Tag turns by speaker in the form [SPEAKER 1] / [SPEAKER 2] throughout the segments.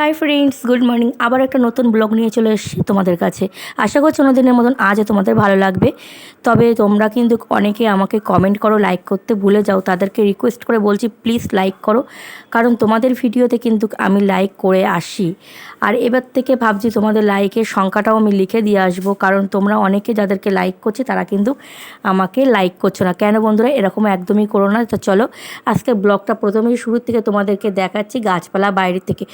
[SPEAKER 1] Hi friends good morning আবার একটা নতুন ব্লগ নিয়ে চলে এসেছি তোমাদের কাছে। আশা করছি অন্যদিনের মতন আজও তোমাদের ভালো লাগবে। তবে তোমরা কিন্তু অনেকে আমাকে কমেন্ট করো লাইক করতে ভুলে যাও। তাদেরকে রিকোয়েস্ট করে বলছি প্লিজ লাইক করো। কারণ তোমাদের ভিডিওতে কিন্তু আমি লাইক করে আসি। আর এবার থেকে ভাবছি তোমাদের লাইকের সংখ্যাটাও আমি লিখে দিয়ে আসব। কারণ তোমরা অনেকে যাদেরকে লাইক করছে, তারা কিন্তু আমাকে লাইক করছ না। কেন বন্ধুরা, এরকম একদমই করো না। তো চলো আজকে ব্লগটা প্রথমেই শুরুর থেকে তোমাদেরকে দেখাচ্ছি গাছপালা বাইরে থেকে।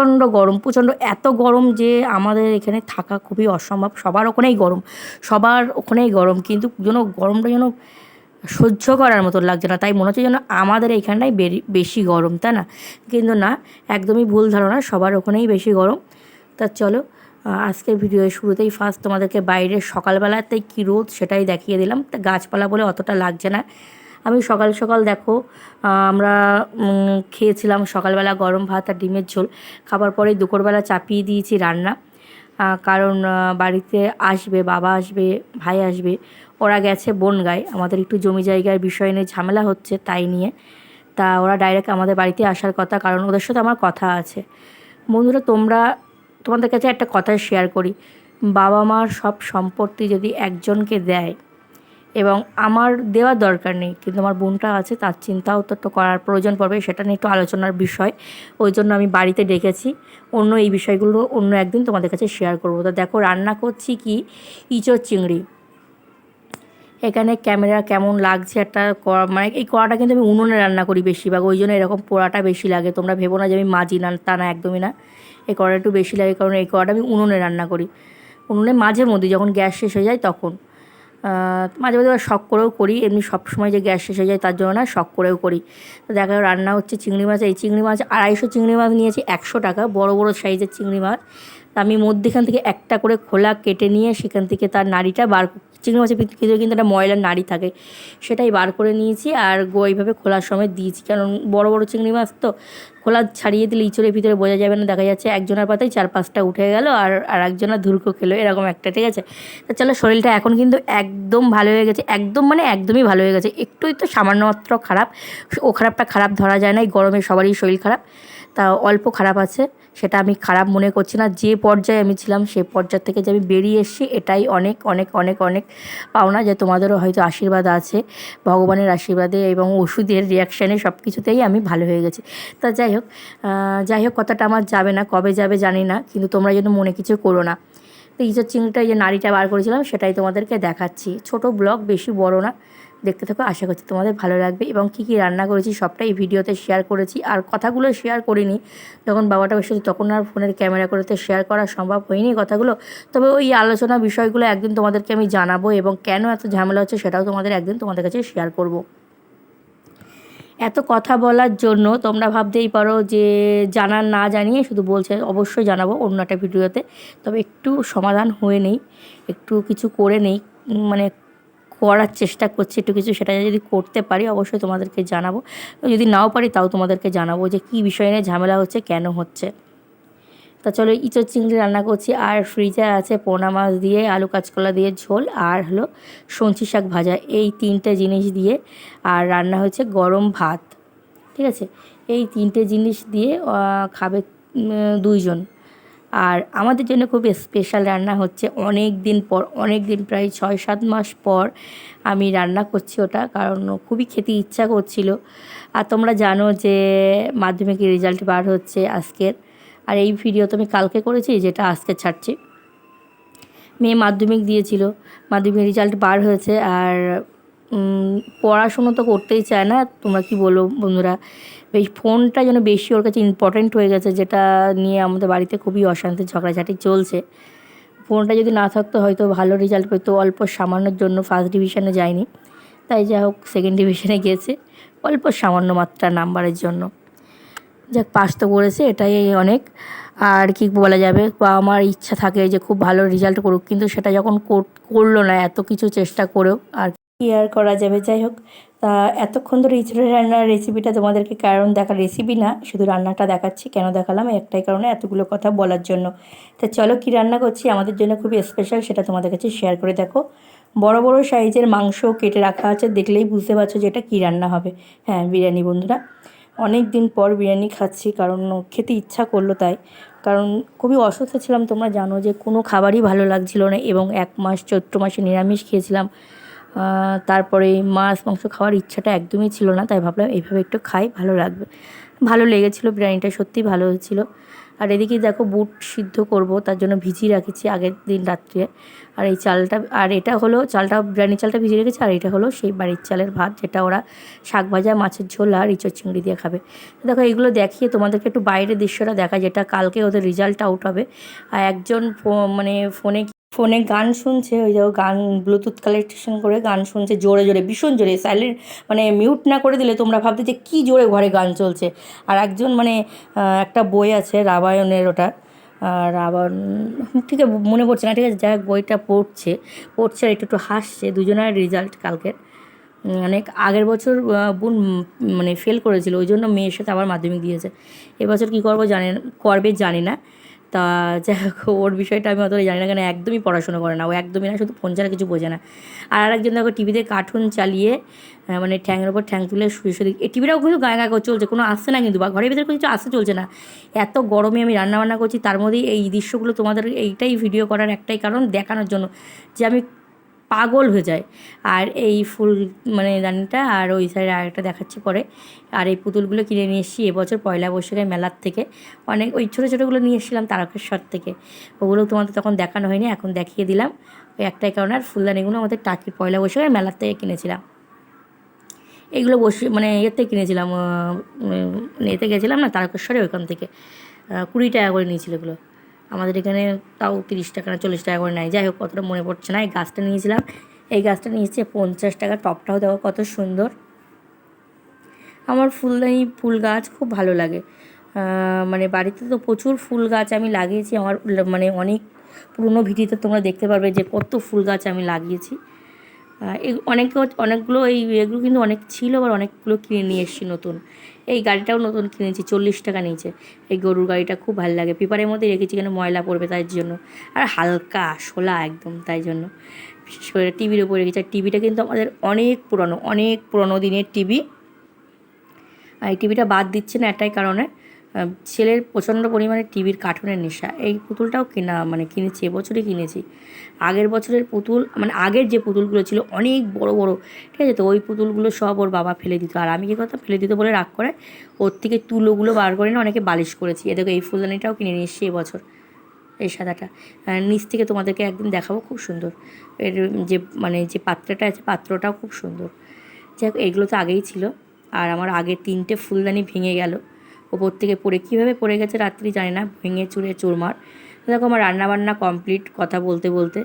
[SPEAKER 1] প্রচণ্ড গরম, প্রচণ্ড এত গরম যে আমাদের এখানে থাকা খুবই অসম্ভব। সবার ওখানেই গরম, সবার ওখানেই গরম, কিন্তু যেন গরমটা যেন সহ্য করার মতো লাগছে না। তাই মনে হচ্ছে যেন আমাদের এইখানটাই বেশি গরম, তাই না? কিন্তু না, একদমই ভুল ধারণা, সবার ওখানেই বেশি গরম। তা চলো আজকের ভিডিও শুরুতেই ফার্স্ট তোমাদেরকে বাইরে সকালবেলাতেই কী রোদ সেটাই দেখিয়ে দিলাম। তা গাছপালা বলে অতটা লাগছে না। আমি সকাল সকাল দেখো আমরা খেয়েছিলাম সকালবেলা গরম ভাত আর ডিমের ঝোল। খাবার পরে দুপুরবেলা চাপিয়ে দিয়েছি রান্না। কারণ বাড়িতে আসবে, বাবা আসবে, ভাই আসবে, ওরা গেছে বনগায়। আমাদের একটু জমি জায়গার বিষয় নিয়ে ঝামেলা হচ্ছে তাই নিয়ে। তা ওরা ডাইরেক্ট আমাদের বাড়িতে আসার কথা, কারণ ওদের সাথে আমার কথা আছে। বন্ধুরা, তোমরা, তোমাদের কাছে একটা কথা শেয়ার করি। বাবা মার সব সম্পত্তি যদি একজনকে দেয় এবং আমার দেওয়ার দরকার নেই, কিন্তু আমার বোনটা আছে, তার চিন্তাও তো করার প্রয়োজন পড়বে, সেটা নিয়ে একটু আলোচনার বিষয়। ওই জন্য আমি বাড়িতে ডেকেছি, অন্য এই বিষয়গুলো অন্য একদিন তোমাদের কাছে শেয়ার করব। তো দেখো, রান্না করছি কি? ইঁচড় চিংড়ি। এখানে ক্যামেরা কেমন লাগছে একটা মানে এই কড়াটা কিন্তু আমি উনুনে রান্না করি বেশিরভাগ, ওই জন্য এরকম পোড়াটা বেশি লাগে। তোমরা ভেবো না যে আমি মাজি না, তা না, একদমই না। এই কড়াটা একটু বেশি লাগে, কারণ এই কড়াটা আমি উনুনে রান্না করি। উনুনে মাঝে মধ্যে যখন গ্যাস শেষ হয়ে যায় তখন। মাঝে মাঝে শখ করেও করি, এমনি সব সময় যে গ্যাস শেষ হয়ে যায় তার জন্য না শখ করেও করি। তো দেখা রান্না হচ্ছে চিংড়ি মাছ, এই চিংড়ি মাছ আড়াইশো চিংড়ি মাছ নিয়েছি, একশো টাকা, বড় বড় সাইজের চিংড়ি মাছ। আমি মধ্যেখান থেকে একটা করে খোলা কেটে নিয়ে সেখান থেকে তার নাড়িটা বার চিংড়ি মাছের ভিতরে কিন্তু একটা ময়লার নাড়ি থাকে। সেটাই বার করে নিয়েছি আর এইভাবে খোলার সময় দিয়েছি। কারণ বড় বড় চিংড়ি মাছ তো খোলা ছাড়িয়ে দিলে ইঁচড়ের ভিতরে বোঝা যাবে না। দেখা যাচ্ছে একজনের পাতায় চার পাঁচটা উঠে গেল আর আর একজনের ধুরকো খেলো। এরকম একটা, ঠিক আছে? তা চলো শরীরটা এখন কিন্তু একদম ভালো হয়ে গেছে। একদম মানে একদমই ভালো হয়ে গেছে। একটুই তো সামান্য মাত্র খারাপ। ও খারাপটা খারাপ ধরা যায় না এই গরমে সবারই শরীর খারাপ। তা অল্প খারাপ আছে। সেটা আমি খারাপ মনে করছি না। যে পর্যায়ে আমি ছিলাম, সে পর্যায় থেকে যে আমি বেরিয়ে এসেছি, এটাই অনেক অনেক অনেক অনেক পাওনা যে তোমাদেরও হয়তো আশীর্বাদ আছে, ভগবানের আশীর্বাদে এবং ওষুধের রিয়াকশানে সব কিছুতেই আমি ভালো হয়ে গেছি। তা যাই হোক যাই হোক, কথাটা আমার যাবে না, কবে যাবে জানি না, কিন্তু তোমরা যেন মনে কিছু করো না। তো ইঁচড় চিংড়িটা যে নাড়িটা বার করেছিলাম, সেটাই তোমাদেরকে দেখাচ্ছি। ছোট ব্লগ বেশি বড় না। দেখতে থাকো, আশা করছি তোমাদের ভালো লাগবে। এবং কী কী রান্না করেছি সবটাই ভিডিওতে শেয়ার করেছি। আর কথাগুলো শেয়ার করিনি। যখন বাবাটা বসেছে, তখন আর ফোনের ক্যামেরা করেতে শেয়ার করা সম্ভব হয়নি কথাগুলো। তবে ওই আলোচনা বিষয়গুলো একদিন তোমাদেরকে আমি জানাব এবং কেন এত ঝামেলা হচ্ছে সেটাও তোমাদের একদিন তোমাদের কাছে শেয়ার করব। এত কথা বলার জন্য তোমরা ভাবতেই পারো যে জানার না জানিয়ে শুধু বলছে, অবশ্যই জানাব অন্য একটা ভিডিওতে। তবে একটু সমাধান হয়ে নেই, একটু কিছু করে নেই মানে করার চেষ্টা করছি, একটু কিছু সেটা যদি করতে পারি, অবশ্যই তোমাদেরকে জানাব। যদি নাও পারি, তাও তোমাদেরকে জানাব যে কী বিষয় নিয়ে ঝামেলা হচ্ছে, কেন হচ্ছে। তা চলো, ইঁচড় চিংড়ি রান্না করছি। আর ফ্রিজে আছে পোনা মাছ দিয়ে, আলু কাঁচকলা দিয়ে, ঝোল, আর হলো সঞ্চি শাক ভাজা। এই তিনটে জিনিস দিয়ে, আর রান্না হচ্ছে গরম ভাত। ঠিক আছে? এই তিনটে জিনিস দিয়ে খাবে দুইজন। আর আমাদের জন্য খুব স্পেশাল রান্না হচ্ছে অনেক দিন পর, অনেক দিন প্রায় ছয় সাত মাস পর আমি রান্না করছি ওটা, কারণ খুবই খেতে ইচ্ছা করছিল। আর তোমরা জানো যে মাধ্যমিকের রেজাল্ট বার হচ্ছে আজকের। আর এই ভিডিও তো আমি কালকে করেছি, যেটা আজকে ছাড়ছি। মেয়ে মাধ্যমিক দিয়েছিল মাধ্যমিক রেজাল্ট বার হয়েছে। আর পড়াশুনো তো করতেই চায় না, তোমরা কি বলো বন্ধুরা? এই ফোনটা যেন বেশি ওর কাছে ইম্পর্ট্যান্ট হয়ে গেছে, যেটা নিয়ে আমাদের বাড়িতে খুবই অশান্তি, ঝগড়াঝাটি চলছে। ফোনটা যদি না থাকতো হয়তো ভালো রেজাল্ট পেতো অল্প সামান্যর জন্য ফার্স্ট ডিভিশনে যায়নি তাই যা হোক সেকেন্ড ডিভিশনে গিয়েছে অল্প সামান্য মাত্রা নাম্বারের জন্য। যাক পাস তো করেছে, এটাই অনেক। আর কি বলা যাবে, বা আমার ইচ্ছা থাকে যে খুব ভালো রেজাল্ট করুক, কিন্তু সেটা যখন করল না, এত কিছু চেষ্টা করেও আর কি আর করা যাবে। যাই হোক তা এতক্ষণ ধরে ইঁচড়ের রান্নার রেসিপিটা তোমাদেরকে কারণ দেখা রেসিপি না, শুধু রান্নাটা দেখাচ্ছি, কেন দেখালাম? একটাই কারণে এতগুলো কথা বলার জন্য। তা চলো কি রান্না করছি? আমাদের জন্য খুবই স্পেশাল সেটা তোমাদের কাছে শেয়ার করে দেখো। বড় বড় সাইজের মাংস কেটে রাখা আছে, দেখলেই বুঝতে পারছ যে এটা কী রান্না হবে। হ্যাঁ বিরিয়ানি বন্ধুরা। অনেক দিন পর বিরিয়ানি খাচ্ছি, কারণ খেতে ইচ্ছা করল তাই। কারণ খুবই অসুস্থ ছিলাম, তোমরা জানো যে কোনো খাবারই ভালো লাগছিল না, এবং এক মাস, চৈত্র মাসে নিরামিষ খেয়েছিলাম। তারপরে মাছ, মাংস খাওয়ার ইচ্ছাটা একদমই ছিল না, তাই ভাবলাম এইভাবে একটু খাই, ভালো লাগবে। ভালো লেগেছিলো, বিরিয়ানিটা সত্যিই ভালো হয়েছিল। আর এদিকে দেখো বুট সিদ্ধ করব, তার জন্য ভিজিয়ে রাখেছি আগের দিন রাত্রে। আর এই চালটা, আর এটা হলো, চালটা বিরিয়ানি চালটা ভিজিয়ে রেখেছি, আর এটা হলো সেই বাড়ির চালের ভাত, যেটা ওরা শাক ভাজা, মাছের ঝোল আর ইঁচড় চিংড়ি দিয়ে খাবে। দেখো এইগুলো দেখিয়ে তোমাদেরকে একটু বাইরের দৃশ্যটা দেখা যেটা কালকে ওদের রেজাল্ট আউট হবে। আর একজন মানে ফোনে ফোনে গান শুনছে, ওই যে গান ব্লুটুথ কালেকশন করে গান শুনছে, জোরে জোরে, ভীষণ জোরে সাইলেন্ট মানে মিউট না করে দিলে তোমরা ভাবতে যে কী জোরে ঘরে গান চলছে। আর একজন মানে একটা বই আছে রামায়ণের ওটা আর রাবণ ঠিক আছে, মনে পড়ছে না, ঠিক আছে, যাই বইটা পড়ছে পড়ছে আর একটু একটু হাসছে, দুজনের রেজাল্ট কালকের। অনেক আগের বছর বোন মানে ফেল করেছিল, ওই জন্য মেয়ের সাথে আবার মাধ্যমিক দিয়েছে। এবছর কী করব জানি, করবে জানি না। তা যাই ওর বিষয়টা আমি অতটা জানি না, কেন একদমই পড়াশোনা করে না। ও একদমই না, শুধু ফোন ছাড়া কিছু বোঝে না। আর আরেকজন দেখো টিভিতে কার্টুন চালিয়ে মানে ঠ্যাংয়ের ওপর ঠ্যাং তুলে শুয়ে শুয়ে এই টিভিটাও কিন্তু গায়ে গায়ে চলছে, কোনো আসছে না কিন্তু, বা ঘরের ভিতরে কিছু আসতে চলছে না। এত গরমে আমি রান্না বান্না করছি, তার মধ্যেই এই দৃশ্যগুলো তোমাদের, এইটাই ভিডিও করার একটাই কারণ দেখানোর জন্য। যে আমি পাগল হয়ে যায়। আর এই ফুল মানে দানিটা আর ওই সাইডে আরেকটা দেখাচ্ছি পরে। আর এই পুতুলগুলো কিনে নিয়ে এসেছি এবছর পয়লা বৈশাখের মেলার থেকে। অনেক, ওই ছোটো ছোটোগুলো নিয়ে এসেছিলাম তারকেশ্বর থেকে। ওগুলো তোমাদের তখন দেখানো হয়নি, এখন দেখিয়ে দিলাম। ওই একটাই কারণে, আর ফুলদানিগুলো আমাদের টাকির পয়লা বৈশাখের মেলার থেকে কিনেছিলাম। এগুলো বসে মানে এতে কিনেছিলাম এতে গেছিলাম না, তারকেশ্বরে ওইখান থেকে। কুড়ি টাকা করে নিয়েছিল এগুলো। আমাদের এখানে তাও তিরিশ টাকা না চল্লিশ টাকা করে নেয়। যাই হোক, কতটা মনে পড়ছে না? এই গাছটা নিয়েছিলাম। এই গাছটা নিয়েছে পঞ্চাশ টাকা। টপটাও দেখো কত সুন্দর। আমার ফুলদানি ফুল গাছ খুব ভালো লাগে। মানে বাড়িতে তো প্রচুর ফুল গাছ আমি লাগিয়েছি। আমার মানে অনেক পুরনো ভিডিওতে তোমরা দেখতে পারবে যে কত ফুল গাছ আমি লাগিয়েছি। অনেক অনেকগুলো এই এগুলো কিন্তু অনেক ছিল, আবার অনেকগুলো কিনে নিয়ে এসেছি নতুন। এই গাড়িটাও নতুন কিনেছি, চল্লিশ টাকা নিয়েছে। এই গরুর গাড়িটা খুব ভালো লাগে। পেপারের মধ্যে রেখেছি কেন ময়লা পড়বে তাই জন্য। আর হালকা, শোলা একদম তাই জন্য। টিভির ওপরে রেখেছি। আর টিভিটা কিন্তু আমাদের অনেক পুরনো অনেক পুরনো দিনের টিভি। আর এই টিভিটা বাদ দিচ্ছে না একটাই কারণে। ছেলের প্রচণ্ড পরিমাণে টিভির কার্টুনের নেশা। এই পুতুলটাও কেনা মানে কিনেছি, এবছরই কিনেছি। আগের বছরের পুতুল মানে আগের যে পুতুলগুলো ছিল অনেক বড় বড়, ঠিক আছে? তো ওই পুতুলগুলো সব ওর বাবা ফেলে দিত। আর আমি কী করতাম ফেলে দিত বলে রাগ করে? ওর থেকে তুলোগুলো বার করে না অনেকে বালিশ করেছি। এ দেখো, এই ফুলদানিটাও কিনে নিয়ে এসেছি এবছর, এই সাদাটা। নিচ থেকে তোমাদেরকে একদিন দেখাবো, খুব সুন্দর। এর যে মানে যে পাত্রটা আছে, পাত্রটাও খুব সুন্দর। যাই এগুলো তো আগেই ছিল। আর আমার আগে তিনটে ফুলদানি ভেঙে গেল। ওপর থেকে পড়ে, কীভাবে পড়ে গেছে রাত্রি জানি না, ভেঙে চুরে চুরমার। দেখো আমার রান্নাবান্না কমপ্লিট কথা বলতে বলতে।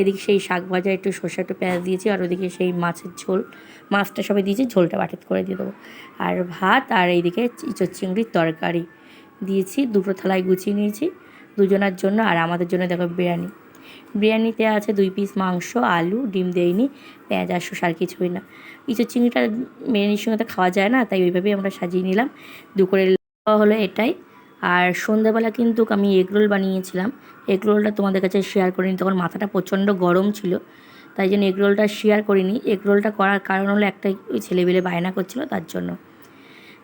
[SPEAKER 1] এদিকে সেই শাক ভাজা, একটু সর্ষে, একটু পেঁয়াজ দিয়েছি আর ওদিকে সেই মাছের ঝোল। মাছটা সবাই দিয়েছি, ঝোলটা বাটিত করে দিয়ে দেবো। আর ভাত আর এইদিকে ইঁচড় চিংড়ির তরকারি দিয়েছি, দুটো থালায় গুছিয়ে নিয়েছি দুজনার জন্য আর আমাদের জন্য দেখো বিরিয়ানি। বিরিয়ানিতে আছে দুই পিস মাংস, আলু, ডিম দেয়নি পেঁয়াজ আর শসা আর কিছুই না। ইঁচড় চিংড়িটা বিরিয়ানির সঙ্গে তো খাওয়া যায় না, তাই ওইভাবেই আমরা সাজিয়ে নিলাম। দুপুরের হলো এটাই। আর সন্ধ্যাবেলা কিন্তু আমি এগরোল বানিয়েছিলাম। এগরোলটা তোমাদের কাছে শেয়ার করিনি তখন মাথাটা প্রচণ্ড গরম ছিল। তাই জন্য এগরোলটা শেয়ার করিনি। এগরোলটা করার কারণ হলো একটাই, ওই ছেলেবেলে বায়না করছিল তার জন্য।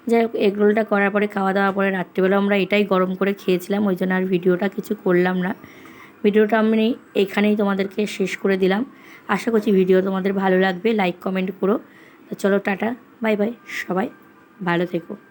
[SPEAKER 1] যাই হোক এগরোলটা করার পরে, খাওয়া দাওয়ার পরে রাত্রিবেলা আমরা এটাই গরম করে খেয়েছিলাম। ওই জন্য আর ভিডিওটা কিছু করলাম না। ভিডিওটা আমি এখানেই তোমাদেরকে শেষ করে দিলাম। আশা করছি ভিডিও তোমাদের ভালো লাগবে। লাইক কমেন্ট করো। তো চলো, টাটা। বাই বাই সবাই ভালো থেকো।